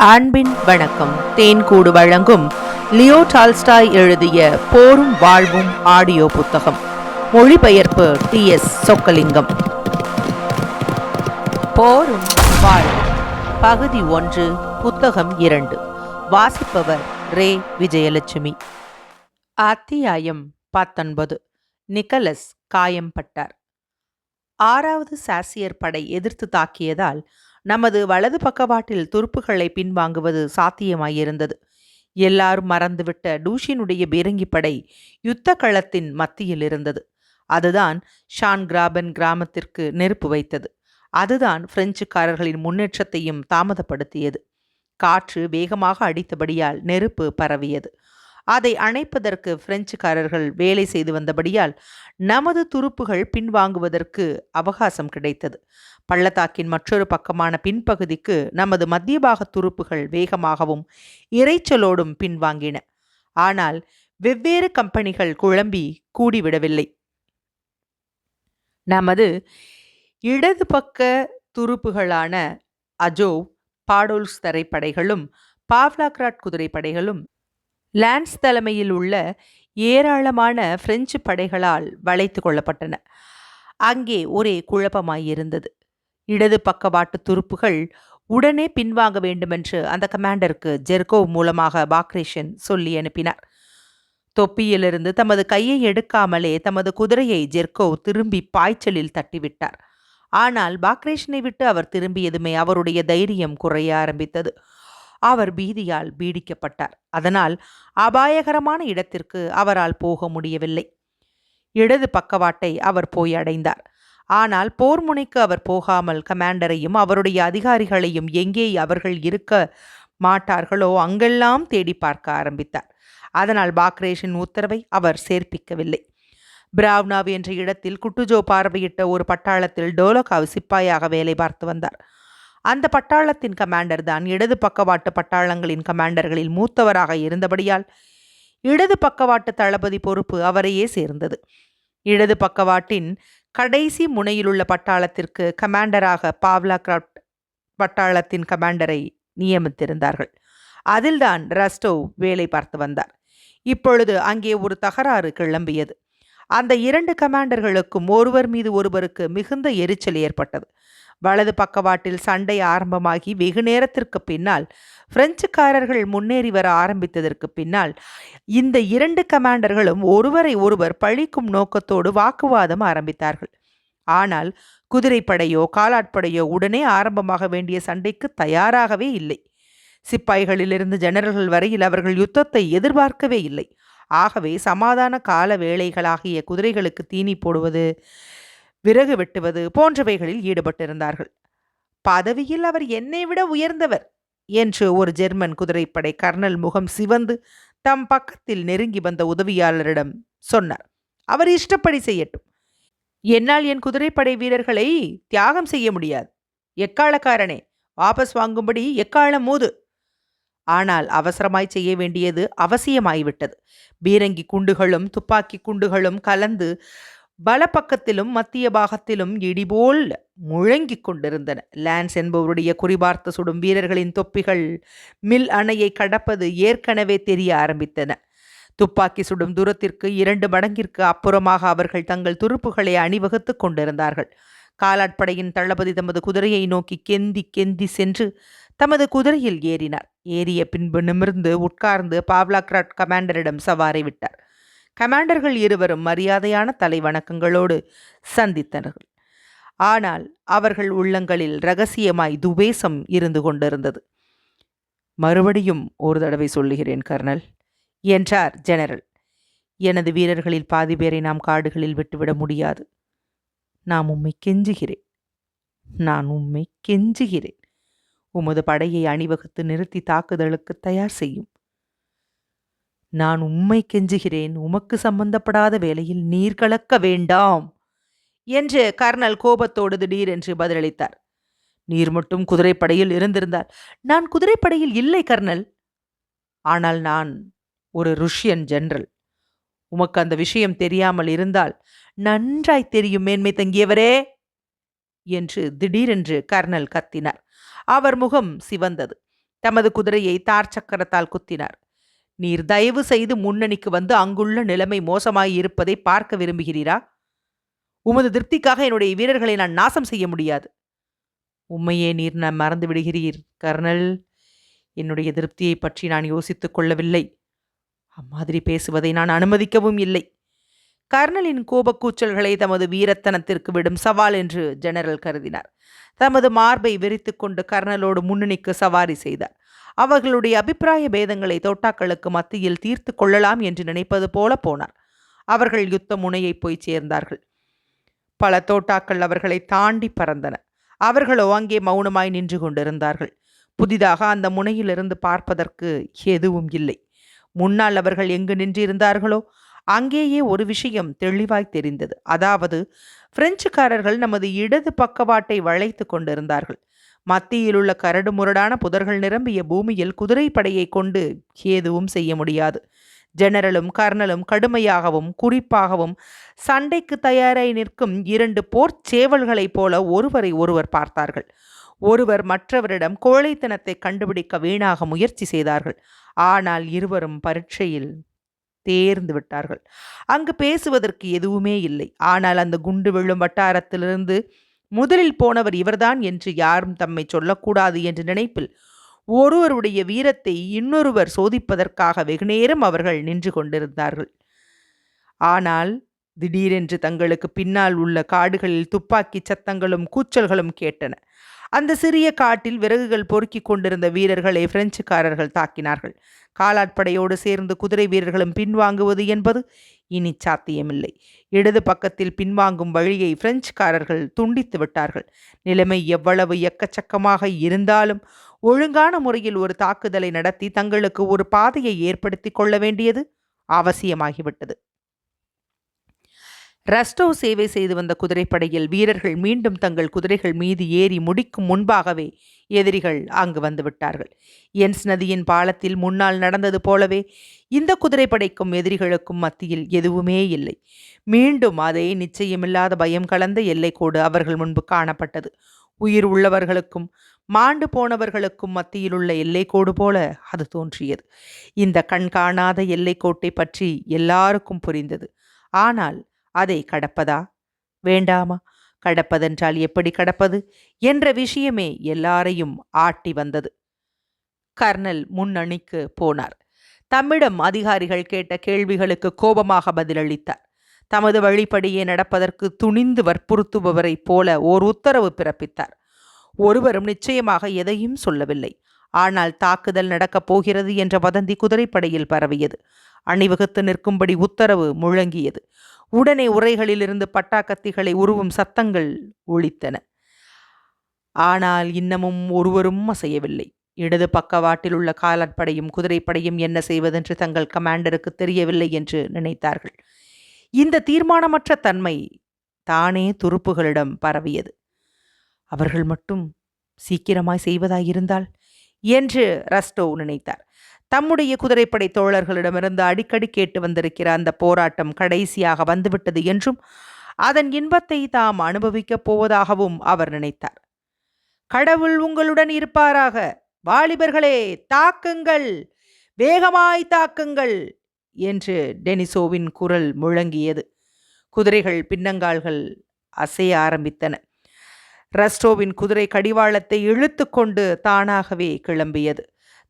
அன்பின் வணக்கம். தேன்கூடு வழங்கும் லியோ டால்ஸ்டாய் எழுதிய போரும் வாழ்வும் ஆடியோ புத்தகம். மொழிபெயர்ப்பு டி எஸ் சொக்கலிங்கம். போரும் வாழ்வும். பகுதி ஒன்று புத்தகம் இரண்டு. வாசிப்பவர் ரே. விஜயலட்சுமி. அத்தியாயம் பத்தொன்பது. நிக்கலஸ் காயம்பட்டார். ஆறாவது சாசியர் படை எதிர்த்து தாக்கியதால் நமது வலது பக்கவாட்டில் துருப்புகளை பின்வாங்குவது சாத்தியமாயிருந்தது. எல்லாரும் மறந்துவிட்ட டூஷினுடைய பீரங்கிப்படை யுத்த களத்தின் மத்தியில் இருந்தது. அதுதான் ஷான் கிராபன் கிராமத்திற்கு நெருப்பு வைத்தது. அதுதான் பிரெஞ்சுக்காரர்களின் முன்னேற்றத்தையும் தாமதப்படுத்தியது. காற்று வேகமாக அடித்தபடியால் நெருப்பு பரவியது. அதை அணைப்பதற்கு பிரெஞ்சுக்காரர்கள் வேலை செய்து வந்தபடியால் நமது துருப்புகள் பின்வாங்குவதற்கு அவகாசம் கிடைத்தது. பள்ளத்தாக்கின் மற்றொரு பக்கமான பின்பகுதிக்கு நமது மத்திய பாக துருப்புகள் வேகமாகவும் இரைச்சலோடும் பின்வாங்கின. ஆனால் வெவ்வேறு கம்பெனிகள் குழம்பி கூடிவிடவில்லை. நமது இடது பக்க துருப்புகளான அஜோவ் பாடோல்ஸ் தரைப்படைகளும் பாவ்லாக்ராட் குதிரைப்படைகளும் லான்ஸ் தலைமையில் உள்ள ஏராளமான பிரெஞ்சு படைகளால் வளைத்து கொள்ளப்பட்டன. அங்கே ஒரே குழப்பமாயிருந்தது இடது பக்கவாட்டு துருப்புகள் உடனே பின்வாங்க வேண்டுமென்று அந்த கமாண்டருக்கு ஜெர்கோவ் மூலமாக பாக்ரேஷன் சொல்லி அனுப்பினார். தொப்பியிலிருந்து தமது கையை எடுக்காமலே தமது குதிரையை ஜெர்கோவ் திரும்பி பாய்ச்சலில் தட்டிவிட்டார். ஆனால் பாக்ரேஷனை விட்டு அவர் திரும்பியதுமே அவருடைய தைரியம் குறைய ஆரம்பித்தது. அவர் பீதியால் பீடிக்கப்பட்டார். அதனால் அபாயகரமான இடத்திற்கு அவரால் போக முடியவில்லை. இடது பக்கவாட்டை அவர் போய் அடைந்தார். ஆனால் போர் முனைக்கு அவர் போகாமல் கமாண்டரையும் அவருடைய அதிகாரிகளையும் எங்கே அவர்கள் இருக்க மாட்டார்களோ அங்கெல்லாம் தேடி பார்க்க ஆரம்பித்தார். அதனால் பாக்ரேஷின் உத்தரவை அவர் சேர்ப்பிக்கவில்லை. பிராவ்னாவ் என்ற இடத்தில் குட்டுஜோ பார்வையிட்ட ஒரு பட்டாளத்தில் டோலோகாவ் சிப்பாயாக வேலை பார்த்து வந்தார். அந்த பட்டாளத்தின் கமாண்டர் தான் இடது பக்கவாட்டு பட்டாளங்களின் கமாண்டர்களில் மூத்தவராக இருந்தபடியால் இடது பக்கவாட்டு தளபதி பொறுப்பு அவரையே சேர்ந்தது. இடது பக்கவாட்டின் கடைசி முனையிலுள்ள பட்டாளத்திற்கு கமாண்டராக பாவ்லா கிராப்ட் பட்டாளத்தின் கமாண்டரை நியமித்திருந்தார்கள். அதில்தான் ரஸ்டோவ் வேலை பார்த்து வந்தார். இப்பொழுது அங்கே ஒரு தகராறு கிளம்பியது. அந்த இரண்டு கமாண்டர்களுக்கும் ஒருவர் மீது ஒருவருக்கு மிகுந்த எரிச்சல் ஏற்பட்டது. வலது பக்கவாட்டில் சண்டை ஆரம்பமாகி வெகு நேரத்திற்கு பின்னால் பிரெஞ்சுக்காரர்கள் முன்னேறி வர ஆரம்பித்ததற்கு பின்னால் இந்த இரண்டு கமாண்டர்களும் ஒருவரை ஒருவர் பழிக்கும் நோக்கத்தோடு வாக்குவாதம் ஆரம்பித்தார்கள். ஆனால் குதிரைப்படையோ காலாட்படையோ உடனே ஆரம்பமாக வேண்டிய சண்டைக்கு தயாராகவே இல்லை. சிப்பாய்களிலிருந்து ஜெனரல்கள் வரையில் அவர்கள் யுத்தத்தை எதிர்பார்க்கவே இல்லை. ஆகவே சமாதான கால வேளைகளாகிய குதிரைகளுக்கு தீனி போடுவது விறகு வெட்டுவது போன்றவைகளில் ஈடுபட்டிருந்தார்கள். பதவியில் அவர் என்னை விட உயர்ந்தவர் என்று ஒரு ஜெர்மன் குதிரைப்படை கர்னல் முகம் சிவந்து தம் பக்கத்தில் நெருங்கி வந்த உதவியாளரிடம் சொன்னார். அவர் இஷ்டப்படி செய்யட்டும். என்னால் என் குதிரைப்படை வீரர்களை தியாகம் செய்ய முடியாது. எக்காலக்காரனே வாபஸ் வாங்கும்படி எக்காலம் மூது? ஆனால் அவசரமாய் செய்ய வேண்டியது அவசியமாய்விட்டது. பீரங்கி குண்டுகளும் துப்பாக்கி குண்டுகளும் கலந்து பலப்பக்கத்திலும் மத்திய பாகத்திலும் இடிபோல் முழங்கிக் கொண்டிருந்தன. லான்ஸ் என்பவருடைய குறிபார்த்து சுடும் வீரர்களின் தொப்பிகள் மில் அணையை கடப்பது ஏற்கனவே தெரிய ஆரம்பித்தன. துப்பாக்கி சுடும் தூரத்திற்கு இரண்டு மடங்கிற்கு அப்புறமாக அவர்கள் தங்கள் துருப்புகளை அணிவகுத்து கொண்டிருந்தார்கள். காலாட்படையின் தளபதி தமது குதிரையை நோக்கி கெந்தி கெந்தி சென்று தமது குதிரையில் ஏறினார். ஏறிய பின்பு நிமிர்ந்து உட்கார்ந்து பாவ்லாக்ராட் கமாண்டரிடம் சவாரி விட்டார். கமாண்டர்கள் இருவரும் மரியாதையான தலைவணக்கங்களோடு சந்தித்தனர்கள் ஆனால் அவர்கள் உள்ளங்களில் ரகசியமாய் துவேசம் இருந்து கொண்டிருந்தது. மறுபடியும் ஒரு தடவை சொல்லுகிறேன் கர்னல் என்றார் ஜெனரல். எனது வீரர்களில் பாதி பேரை நாம் காடுகளில் விட்டுவிட முடியாது. நாம் உம்மை கெஞ்சுகிறேன். நான் உம்மை கெஞ்சுகிறேன். உமது படையை அணிவகுத்து நிறுத்தி தாக்குதலுக்கு தயார் செய்யும். நான் உம்மை கெஞ்சுகிறேன் உமக்கு சம்பந்தப்படாத வேலையில் நீர் கலக்க வேண்டாம் என்று கர்னல் கோபத்தோடு திடீரென்று பதிலளித்தார். நீர் மட்டும் குதிரைப்படையில் இருந்திருந்தால் நான் குதிரைப்படையில் இல்லை கர்னல். ஆனால் நான் ஒரு ருஷ்யன் ஜெனரல். உமக்கு அந்த விஷயம் தெரியாமல் இருந்தால் நன்றாய் தெரியும் மேன்மை தங்கியவரே என்று திடீரென்று கர்னல் கத்தினார். அவர் முகம் சிவந்தது. தமது குதிரையை தார் சக்கரத்தால் குத்தினார். நீர் தயவு செய்து முன்னணிக்கு வந்து அங்குள்ள நிலைமை மோசமாய் இருப்பதை பார்க்க விரும்புகிறீரா? உமது திருப்திக்காக என்னுடைய வீரர்களை நான் நாசம் செய்ய முடியாது. உண்மையே நீர் நான் மறந்து விடுகிறீர் கர்னல். என்னுடைய திருப்தியை பற்றி நான் யோசித்துக் கொள்ளவில்லை. அம்மாதிரி பேசுவதை நான் அனுமதிக்கவும் இல்லை. கர்னலின் கோபக்கூச்சல்களை தமது வீரத்தனத்திற்கு விடும் சவால் என்று ஜெனரல் கருதினார். தமது மார்பை விரித்து கொண்டு கர்னலோடு முன்னணிக்கு சவாரி செய்தார். அவர்களுடைய அபிப்பிராய பேதங்களை தோட்டாக்களுக்கு மத்தியில் தீர்த்து கொள்ளலாம் என்று நினைப்பது போல போனார். அவர்கள் யுத்த முனையை போய் சேர்ந்தார்கள். பல தோட்டாக்கள் அவர்களை தாண்டி பறந்தன. அவர்களோ அங்கே மௌனமாய் நின்று கொண்டிருந்தார்கள். புதிதாக அந்த முனையிலிருந்து பார்ப்பதற்கு எதுவும் இல்லை. முன்னால் அவர்கள் எங்கு நின்றிருந்தார்களோ அங்கேயே ஒரு விஷயம் தெளிவாய் தெரிந்தது. அதாவது பிரெஞ்சுக்காரர்கள் நமது இடது பக்கவாட்டை வளைத்து கொண்டிருந்தார்கள். மத்தியில் உள்ள கரடு முரடான புதர்கள் நிரம்பிய பூமியில் குதிரைப்படையை கொண்டு எதுவும் செய்ய முடியாது. ஜெனரலும் கர்னலும் கடுமையாகவும் குறிப்பாகவும் சண்டைக்கு தயாராய் நிற்கும் இரண்டு போர் சேவல்களைப் போல ஒருவரை ஒருவர் பார்த்தார்கள். ஒருவர் மற்றவரிடம் கோழைத்தனத்தை கண்டுபிடிக்க வீணாக முயற்சி செய்தார்கள். ஆனால் இருவரும் பரீட்சையில் தேர்ந்து விட்டார்கள். அங்கு பேசுவதற்கு எதுவுமே இல்லை. ஆனால் அந்த குண்டு விழும் வட்டாரத்திலிருந்து முதலில் போனவர் இவர்தான் என்று யாரும் தம்மை சொல்லக்கூடாது என்ற நினைப்பில் ஒருவருடைய வீரத்தை இன்னொருவர் சோதிப்பதற்காக வெகுநேரம் அவர்கள் நின்று கொண்டிருந்தார்கள். ஆனால் திடீரென்று தங்களுக்கு பின்னால் உள்ள காடுகளில் துப்பாக்கி சத்தங்களும் கூச்சல்களும் கேட்டன. அந்த சிறிய காட்டில் விறகுகள் பொறுக்கி கொண்டிருந்த வீரர்களை பிரெஞ்சுக்காரர்கள் தாக்கினார்கள். காலாட்படையோடு சேர்ந்து குதிரை வீரர்களும் பின்வாங்குவது என்பது இனி சாத்தியமில்லை. இடது பக்கத்தில் பின்வாங்கும் வழியை பிரெஞ்சுக்காரர்கள் துண்டித்து விட்டார்கள். நிலைமை எவ்வளவு எக்கச்சக்கமாக இருந்தாலும் ஒழுங்கான முறையில் ஒரு தாக்குதலை நடத்தி தங்களுக்கு ஒரு பாதையை ஏற்படுத்தி கொள்ள வேண்டியது அவசியமாகிவிட்டது. ரஸ்டோ சேவை செய்து வந்த குதிரைப்படையில் வீரர்கள் மீண்டும் தங்கள் குதிரைகள் மீது ஏறி முடிக்கும் முன்பாகவே எதிரிகள் அங்கு வந்துவிட்டார்கள் என்ஸ் நதியின் பாலத்தில் முன்னால் நடந்தது போலவே இந்த குதிரைப்படைக்கும் எதிரிகளுக்கும் மத்தியில் எதுவுமே இல்லை. மீண்டும் அதே நிச்சயமில்லாத பயம் கலந்த எல்லைக்கோடு அவர்கள் முன்பு காணப்பட்டது. உயிர் உள்ளவர்களுக்கும் மாண்டு போனவர்களுக்கும் மத்தியில் உள்ள எல்லைக்கோடு போல அது தோன்றியது. இந்த கண்காணாத எல்லைக்கோட்டை பற்றி எல்லாருக்கும் புரிந்தது. ஆனால் அதை கடப்பதா? வேண்டாமா? கடப்பதென்றால் எப்படி கடப்பது? என்ற விஷயமே எல்லாரையும் ஆட்டி வந்தது. கர்னல் முன்னணிக்கு போனார். தம்மிடம் அதிகாரிகள் கேட்ட கேள்விகளுக்கு கோபமாக பதிலளித்தார். தமது வழிப்படியே நடப்பதற்கு துணிந்து வற்புறுத்துபவரைப் போல ஓர் உத்தரவு பிறப்பித்தார். ஒருவரும் நிச்சயமாக எதையும் சொல்லவில்லை. ஆனால் தாக்குதல் நடக்கப் போகிறது என்ற வதந்தி குதிரைப்படையில் பரவியது. அணிவகுத்து நிற்கும்படி உத்தரவு முழங்கியது. உடனே உரைகளிலிருந்து பட்டாக்கத்திகளை உருவும் சத்தங்கள் ஒழித்தன ஆனால் இன்னமும் ஒருவரும் அசையவில்லை. இடது பக்கவாட்டில் உள்ள காலாட்படையும் குதிரைப்படையும் என்ன செய்வதென்று தங்கள் கமாண்டருக்கு தெரியவில்லை என்று நினைத்தார்கள். இந்த தீர்மானமற்ற தன்மை தானே துருப்புகளிடம் பரவியது. அவர்கள் மட்டும் சீக்கிரமாய் செய்வதாயிருந்தால் என்று ரஸ்டோ நினைத்தார். தம்முடைய குதிரைப்படை தோழர்களிடமிருந்து அடிக்கடி கேட்டு வந்திருக்கிற அந்த போராட்டம் கடைசியாக வந்துவிட்டது என்றும் அதன் இன்பத்தை தாம் அனுபவிக்கப் போவதாகவும் அவர் நினைத்தார். கடவுள் உங்களுடன் இருப்பாராக. வாலிபர்களே தாக்குங்கள். வேகமாய் தாக்குங்கள் என்று டெனிசோவின் குரல் முழங்கியது. குதிரைகள் பின்னங்கால்கள் அசைய ஆரம்பித்தன. ரஸ்டோவின் குதிரை கடிவாளத்தை இழுத்து கொண்டு தானாகவே கிளம்பியது.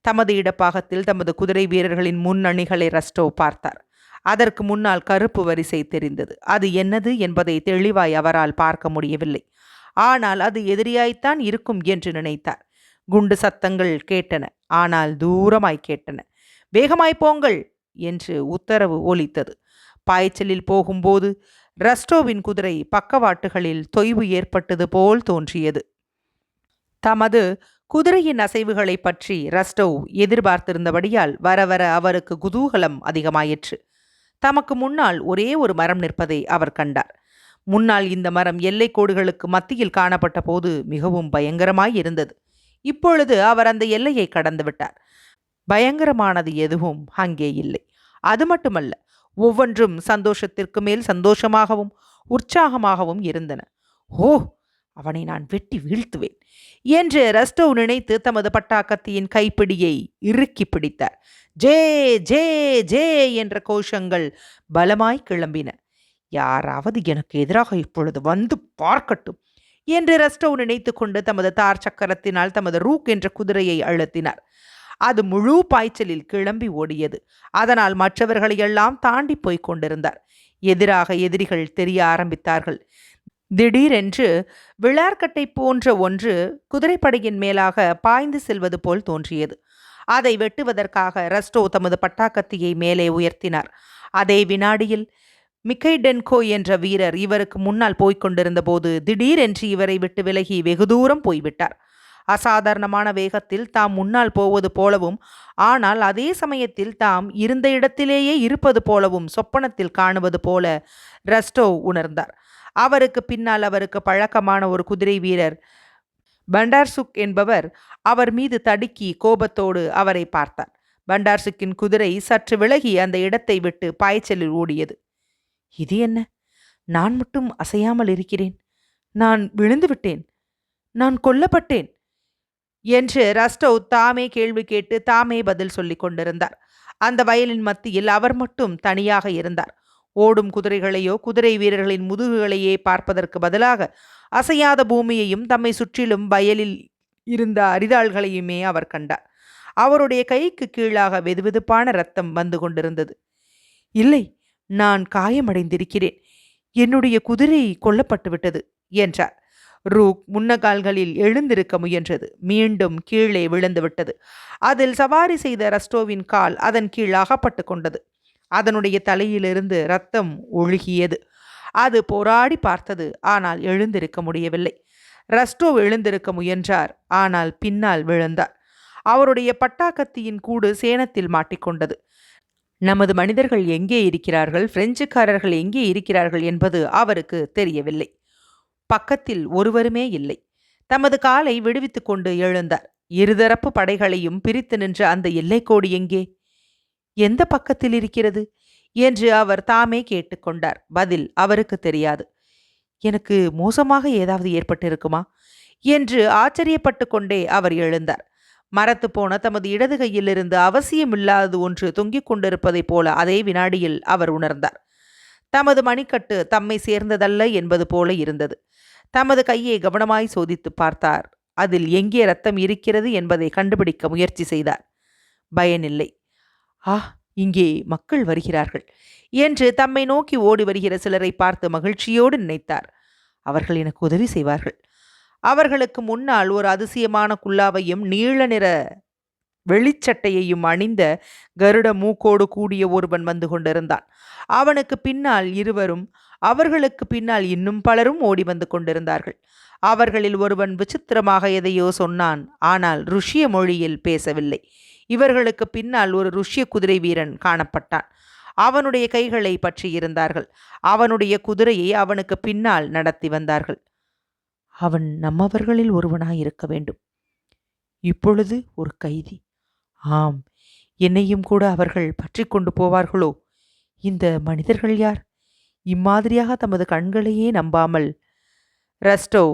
தமது இடப்பாகத்தில் தமது குதிரை வீரர்களின் முன்னணிகளை ரஸ்டோ பார்த்தார். அதற்கு முன்னால் கருப்பு வரிசை தெரிந்தது. அது என்னது என்பதை தெளிவாய் அவரால் பார்க்க முடியவில்லை. ஆனால் அது எதிரியாய்த்தான் இருக்கும் என்று நினைத்தார். குண்டு சத்தங்கள் கேட்டன. ஆனால் தூரமாய் கேட்டன. வேகமாய் போங்கள் என்று உத்தரவு ஒலித்தது. பாய்ச்சலில் போகும்போது ரஸ்டோவின் குதிரை பக்கவாட்டுகளில் தொய்வு ஏற்பட்டது போல் தோன்றியது. தமது குதிரையின் அசைவுகளை பற்றி ரஸ்டோவ் எதிர்பார்த்திருந்தபடியால் வர வர அவருக்கு குதூகலம் அதிகமாயிற்று. தமக்கு முன்னால் ஒரே ஒரு மரம் நிற்பதை அவர் கண்டார். முன்னால் இந்த மரம் எல்லைக் கோடுகளுக்கு மத்தியில் காணப்பட்ட போது மிகவும் பயங்கரமாய் இருந்தது. இப்பொழுது அவர் அந்த எல்லையை கடந்து விட்டார். பயங்கரமானது எதுவும் அங்கே இல்லை. அது மட்டுமல்ல ஒவ்வொன்றும் சந்தோஷத்திற்கு மேல் சந்தோஷமாகவும் உற்சாகமாகவும் இருந்தன. ஓ! அவனை நான் வெட்டி வீழ்த்துவேன் என்று ரஸ்டோ நினைத்து தமது பட்டாக்கத்தியின் கைப்பிடியை இறுக்கி பிடித்தார். ஜே ஜே ஜே என்ற கோஷங்கள் பலமாய் கிளம்பின. யாராவது எனக்கு எதிராக இப்பொழுது வந்து பார்க்கட்டும் என்று ரஸ்டோ நினைத்து கொண்டு தமது தார் சக்கரத்தினால் தமது ரூக் என்ற குதிரையை அழுத்தினார். அது முழு பாய்ச்சலில் கிளம்பி ஓடியது. அதனால் மற்றவர்களையெல்லாம் தாண்டி போய்க் கொண்டிருந்தார். எதிராக எதிரிகள் தெரிய ஆரம்பித்தார்கள். திடீரென்று விளார்கட்டை போன்ற ஒன்று குதிரைப்படையின் மேலாக பாய்ந்து செல்வது போல் தோன்றியது. அதை வெட்டுவதற்காக ரஸ்டோ தமது பட்டாக்கத்தியை மேலே உயர்த்தினார். அதே வினாடியில் மிக்கைடென்கோ என்ற வீரர் இவருக்கு முன்னால் போய்க் கொண்டிருந்த போது திடீரென்று இவரை விட்டு விலகி வெகு தூரம் போய்விட்டார். அசாதாரணமான வேகத்தில் தாம் முன்னால் போவது போலவும் ஆனால் அதே சமயத்தில் தாம் இருந்த இடத்திலேயே இருப்பது போலவும் சொப்பனத்தில் காணுவது போல ரஸ்டோ உணர்ந்தார். அவருக்கு பின்னால் அவருக்கு பழக்கமான ஒரு குதிரை வீரர் பண்டார்சுக் என்பவர் அவர் மீது தடுக்கி கோபத்தோடு அவரை பார்த்தார். பண்டார்சுக்கின் குதிரை சற்று விலகி அந்த இடத்தை விட்டு பாய்ச்சலில் ஓடியது. இது என்ன? நான் மட்டும் அசையாமல் இருக்கிறேன். நான் விழுந்து விட்டேன். நான் கொல்லப்பட்டேன். என்று ரஸ்டோ தாமே கேள்வி கேட்டு தாமே பதில் சொல்லிக் கொண்டிருந்தார். அந்த வயலின் மத்தியில் அவர் மட்டும் தனியாக இருந்தார். ஓடும் குதிரைகளையோ குதிரை வீரர்களின் முதுகுகளையே பார்ப்பதற்கு பதிலாக அசையாத பூமியையும் தம்மை சுற்றிலும் வயலில் இருந்த அரிதாள்களையுமே அவர் கண்டார். அவருடைய கைக்கு கீழாக வெதுவெதுப்பான ரத்தம் வந்து கொண்டிருந்தது. இல்லை நான் காயமடைந்திருக்கிறேன். என்னுடைய குதிரை கொல்லப்பட்டு விட்டது என்றார். ரூக் முன்னகால்களில் எழுந்திருக்க முயன்றது. மீண்டும் கீழே விழுந்துவிட்டது. அதில் சவாரி செய்த ரஸ்டோவின் கால் அதன் கீழ் அகப்பட்டு கொண்டது. அதனுடைய தலையிலிருந்து ரத்தம் ஒழுகியது. அது போராடி பார்த்தது ஆனால் எழுந்திருக்க முடியவில்லை. ரஸ்டோ எழுந்திருக்க முயன்றார் ஆனால் பின்னால் விழுந்தார். அவருடைய பட்டாக்கத்தியின் கூடு சேனத்தில் மாட்டிக்கொண்டது. நமது மனிதர்கள் எங்கே இருக்கிறார்கள்? பிரெஞ்சுக்காரர்கள் எங்கே இருக்கிறார்கள்? என்பது அவருக்கு தெரியவில்லை. பக்கத்தில் ஒருவருமே இல்லை. தமது காலை விடுவித்துக்கொண்டு எழுந்தார். இருதரப்பு படைகளையும் பிரித்து நின்ற அந்த எல்லைக்கோடு எங்கே? எந்த பக்கத்தில் இருக்கிறது? என்று அவர் தாமே கேட்டுக்கொண்டார் பதில் அவருக்கு தெரியாது. எனக்கு மோசமாக ஏதாவது ஏற்பட்டிருக்குமா? என்று ஆச்சரியப்பட்டு கொண்டே அவர் எழுந்தார். மரத்து போன தமது இடது கையிலிருந்து அவசியமில்லாதது ஒன்று தொங்கிக் கொண்டிருப்பதைப் போல அதே வினாடியில் அவர் உணர்ந்தார். தமது மணிக்கட்டு தம்மை சேர்ந்ததல்ல என்பது போல இருந்தது. தமது கையை கவனமாய் சோதித்து பார்த்தார். அதில் எங்கே ரத்தம் இருக்கிறது என்பதை கண்டுபிடிக்க முயற்சி செய்தார். பயனில்லை. ஆ இங்கே மக்கள் வருகிறார்கள். என்று தம்மை நோக்கி ஓடி வருகிற சிலரை பார்த்து மகிழ்ச்சியோடு நினைத்தார். அவர்கள் எனக்கு உதவி செய்வார்கள். அவர்களுக்கு முன்னால் ஒரு அதிசயமான குல்லாவையும் நீள நிற வெளிச்சட்டையையும் அணிந்த கருட மூக்கோடு கூடிய ஒருவன் வந்து கொண்டிருந்தான். அவனுக்கு பின்னால் இருவரும் அவர்களுக்கு பின்னால் இன்னும் பலரும் ஓடி வந்து கொண்டிருந்தார்கள். அவர்களில் ஒருவன் விசித்திரமாக எதையோ சொன்னான். ஆனால் ருஷிய மொழியில் பேசவில்லை. இவர்களுக்கு பின்னால் ஒரு ருஷ்ய குதிரை வீரன் காணப்பட்டான். அவனுடைய கைகளை பற்றி இருந்தார்கள். அவனுடைய குதிரையை அவனுக்கு பின்னால் நடத்தி வந்தார்கள். அவன் நம்மவர்களில் ஒருவனாய் இருக்க வேண்டும். இப்பொழுது ஒரு கைதி. ஆம் என்னையும் கூட அவர்கள் பற்றி கொண்டு போவார்களோ? இந்த மனிதர்கள் யார்? இம்மாதிரியாக தமது கண்களையே நம்பாமல் ரஸ்டோ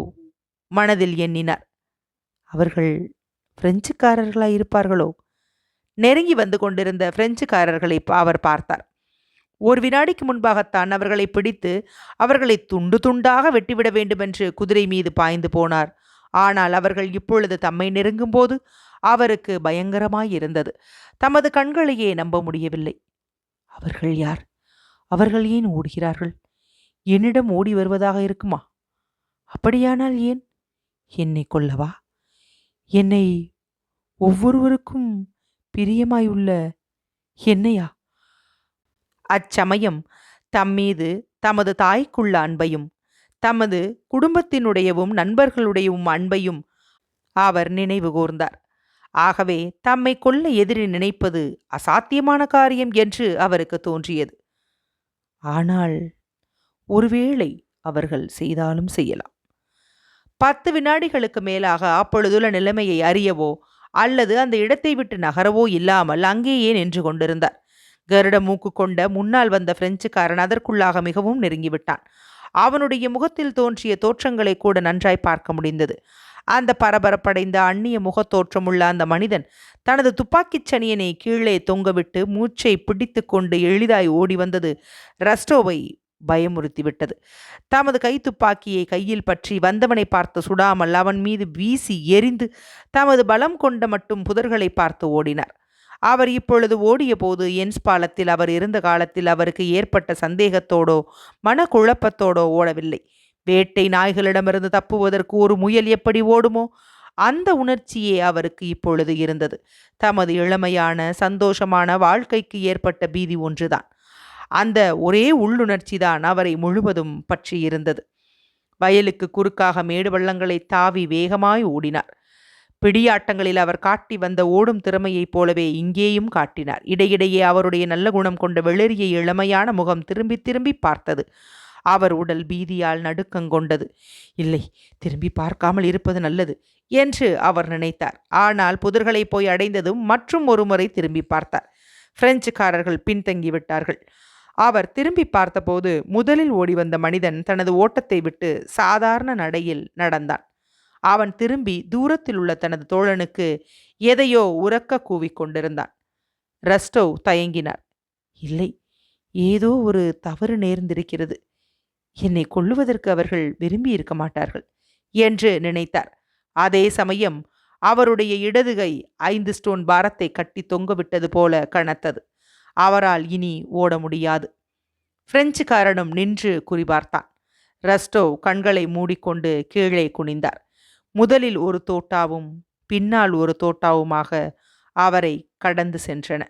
மனதில் எண்ணினார். அவர்கள் பிரெஞ்சுக்காரர்களாய் இருப்பார்களோ நெருங்கி வந்து கொண்டிருந்த பிரெஞ்சுக்காரர்களை அவர் பார்த்தார். ஒரு வினாடிக்கு முன்பாகத்தான் அவர்களை பிடித்து அவர்களை துண்டு துண்டாக வெட்டிவிட வேண்டுமென்று குதிரை மீது பாய்ந்து போனார். ஆனால் அவர்கள் இப்பொழுது தம்மை நெருங்கும்போது அவருக்கு பயங்கரமாய் இருந்தது. தமது கண்களையே நம்ப முடியவில்லை. அவர்கள் யார்? அவர்கள் ஏன் ஓடுகிறார்கள்? என்னிடம் ஓடி வருவதாக இருக்குமா? அப்படியானால் ஏன்? என்னை கொல்லவா? என்னை ஒவ்வொருவருக்கும் பிரியமாயுள்ள என்னையா? அச்சமயம் தம்மீது தமது தாய்க்குள்ள அன்பையும் தமது குடும்பத்தினுடையவும் நண்பர்களுடையவும் அன்பையும் அவர் நினைவு கூர்ந்தார். ஆகவே தம்மை கொல்ல எதிரி நினைப்பது அசாத்தியமான காரியம் என்று அவருக்கு தோன்றியது. ஆனால் ஒருவேளை அவர்கள் செய்தாலும் செய்யலாம். பத்து வினாடிகளுக்கு மேலாக அப்பொழுதுள்ள நிலைமையை அறியவோ அல்லது அந்த இடத்தை விட்டு நகரவோ இல்லாமல் அங்கேயே நின்று கொண்டிருந்தார். கருட மூக்கு கொண்ட முன்னால் வந்த பிரெஞ்சுக்காரன் அதற்குள்ளாக மிகவும் நெருங்கிவிட்டான். அவனுடைய முகத்தில் தோன்றிய தோற்றங்களை கூட நன்றாய் பார்க்க முடிந்தது. அந்த பரபரப்படைந்த அந்நிய முகத்தோற்றமுள்ள அந்த மனிதன் தனது துப்பாக்கிச் சனியனை கீழே தொங்கவிட்டு மூச்சை பிடித்து கொண்டு எளிதாய் ஓடி வந்தது ரஸ்டோவை பயமுறுத்திவிட்டது தமது கைத்துப்பாக்கியை கையில் பற்றி வந்தவனை பார்த்து சுடாமல் அவன் மீது வீசி எரிந்து தமது பலம் கொண்ட மட்டும் புதர்களை பார்த்து ஓடினார். அவர் இப்பொழுது ஓடிய போது என்ஸ் பாலத்தில் அவர் இருந்த காலத்தில் அவருக்கு ஏற்பட்ட சந்தேகத்தோடோ மனக்குழப்பத்தோடோ ஓடவில்லை. வேட்டை நாய்களிடமிருந்து தப்புவதற்கு ஒரு முயல் எப்படி ஓடுமோ அந்த உணர்ச்சியே அவருக்கு இப்பொழுது இருந்தது. தமது இளமையான சந்தோஷமான வாழ்க்கைக்கு ஏற்பட்ட பீதி ஒன்றுதான். அந்த ஒரே உள்ளுணர்ச்சி தான் அவரை முழுவதும் பற்றி இருந்தது. வயலுக்கு குறுக்காக மேடு வள்ளங்களை தாவி வேகமாய் ஓடினார். பிடியாட்டங்களில் அவர் காட்டி வந்த ஓடும் திறமையைப் போலவே இங்கேயும் காட்டினார். இடையிடையே அவருடைய நல்ல குணம் கொண்ட வெளிரிய இளமையான முகம் திரும்பி திரும்பி பார்த்தது. அவர் உடல் பீதியால் நடுக்கங்கொண்டது இல்லை திரும்பி பார்க்காமல் இருப்பது நல்லது என்று அவர் நினைத்தார். ஆனால் புதர்களை போய் அடைந்ததும் மற்றும் ஒரு முறை திரும்பி பார்த்தார். பிரெஞ்சுக்காரர்கள் பின்தங்கிவிட்டார்கள். அவர் திரும்பி பார்த்தபோது முதலில் ஓடி வந்த மனிதன் தனது ஓட்டத்தை விட்டு சாதாரண நடையில் நடந்தான். அவன் திரும்பி தூரத்தில் உள்ள தனது தோழனுக்கு எதையோ உறக்க கூவிக்கொண்டிருந்தான் ரஸ்டோவ் தயங்கினார். இல்லை ஏதோ ஒரு தவறு நேர்ந்திருக்கிறது. என்னை கொல்லுவதற்கு அவர்கள் விரும்பி இருக்க மாட்டார்கள் என்று நினைத்தார். அதே சமயம் அவருடைய இடதுகை ஐந்து ஸ்டோன் பாரத்தை கட்டி தொங்கவிட்டது போல கனத்தது. அவரால் இனி ஓட முடியாது. பிரெஞ்சுக்காரனும் நின்று குறிபார்த்தான். ரஸ்டோவ் கண்களை மூடிக்கொண்டு கீழே குனிந்தார். முதலில் ஒரு தோட்டாவும் பின்னால் ஒரு தோட்டாவுமாக அவரை கடந்து சென்றன.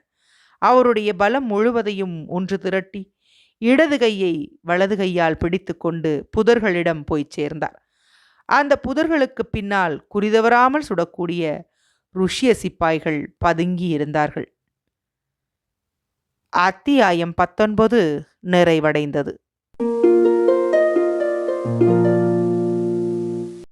அவருடைய பலம் முழுவதையும் ஒன்று திரட்டி இடது கையை வலது கையால் பிடித்து கொண்டு புதர்களிடம் போய் சேர்ந்தார். அந்த புதர்களுக்கு பின்னால் குறிதவராமல் சுடக்கூடிய ருஷ்ய சிப்பாய்கள் பதுங்கி இருந்தார்கள் அத்தியாயம் பத்தொன்பது நிறைவடைந்தது.